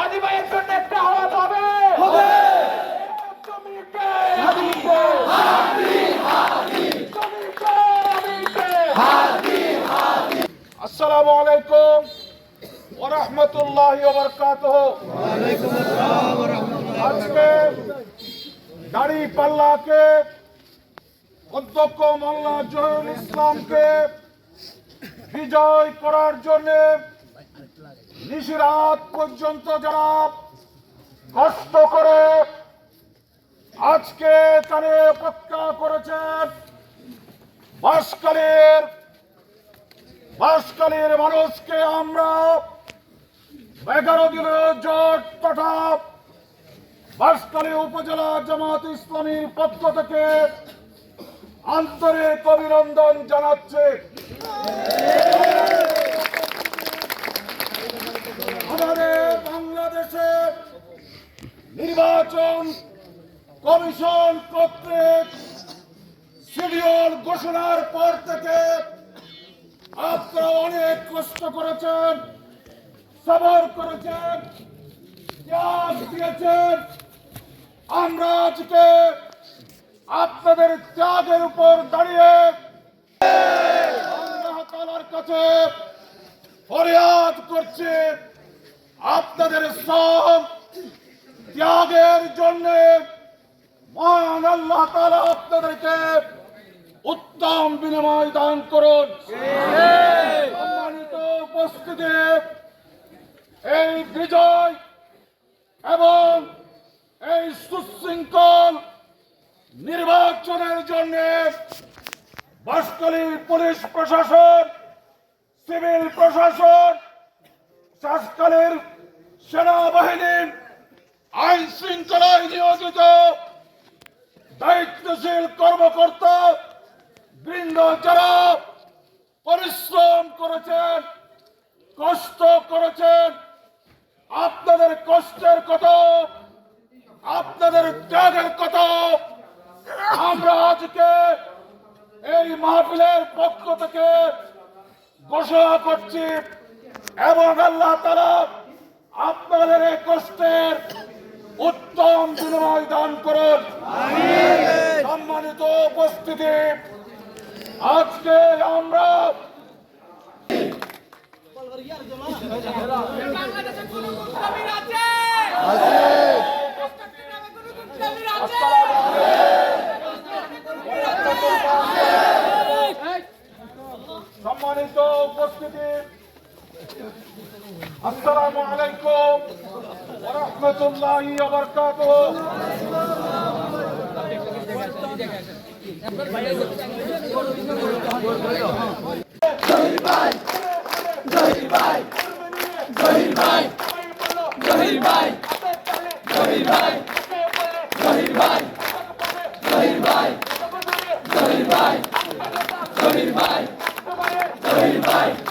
ভাইয়ের জন্য একটা আওয়াজ হবে। জমিকে আসসালামু আলাইকুম ওয়া রাহমাতুল্লাহি ওয়া বারাকাতুহু আজকে দাড়ি পাল্লাকে অধ্যক্ষ মোল্লা জহুরুল ইসলামকে বিজয় করার জন্য নিশিরাত পর্যন্ত যারা কষ্ট করে আজকে তারে অপেক্ষা করেছেন, বাসকালের বাসকালের মানুষকে আমরা এগারো দিনের জট তথা বাসকালী উপজেলা জামাত ইসলামীর পক্ষ থেকে আন্তরিক অভিনন্দন জানাচ্ছে। নির্বাচন কমিশন কর্তৃক শিডিউল ঘোষণার পর থেকে আপনারা অনেক কষ্ট করেছেন, সবর করেছেন, ত্যাগ দিয়েছেন। আমরা আজকে আপনাদের ত্যাগের উপর দাঁড়িয়ে আল্লাহ কাছে ফরিয়াদ করছে। আপনাদের সব ত্যাগের জন্য মহান আল্লাহ তাআলা আপনাদেরকে উত্তম বিনিময় দান করুন। সম্মানিত উপস্থিতি এই বিজয় এবং এই সুশৃঙ্খল নির্বাচনের জন্য বাসকালী পুলিশ প্রশাসন, সিভিল প্রশাসন শাসকালের সেনাবাহিনী আইন শৃঙ্খলায় নিয়োজিত দায়িত্বশীল কর্মকর্তা বৃন্দ যারা পরিশ্রম করেছেন, কষ্ট করেছেন, আপনাদের কষ্টের কথা, আপনাদের ত্যাগের কথা আমরা আজকে এই মাহফিলের পক্ষ থেকে ঘোষণা করছি এবং আল্লাহ তারা আপনাদের এই কষ্টের উত্তম বিনিময় দান করুন। সম্মানিত উপস্থিতি আজকে আমরা السلام عليكم ورحمة الله وبركاته জহির ভাই জহির ভাই জহির ভাই জহির ভাই জহির ভাই জহির ভাই জহির ভাই জহির ভাই জহির ভাই জহির ভাই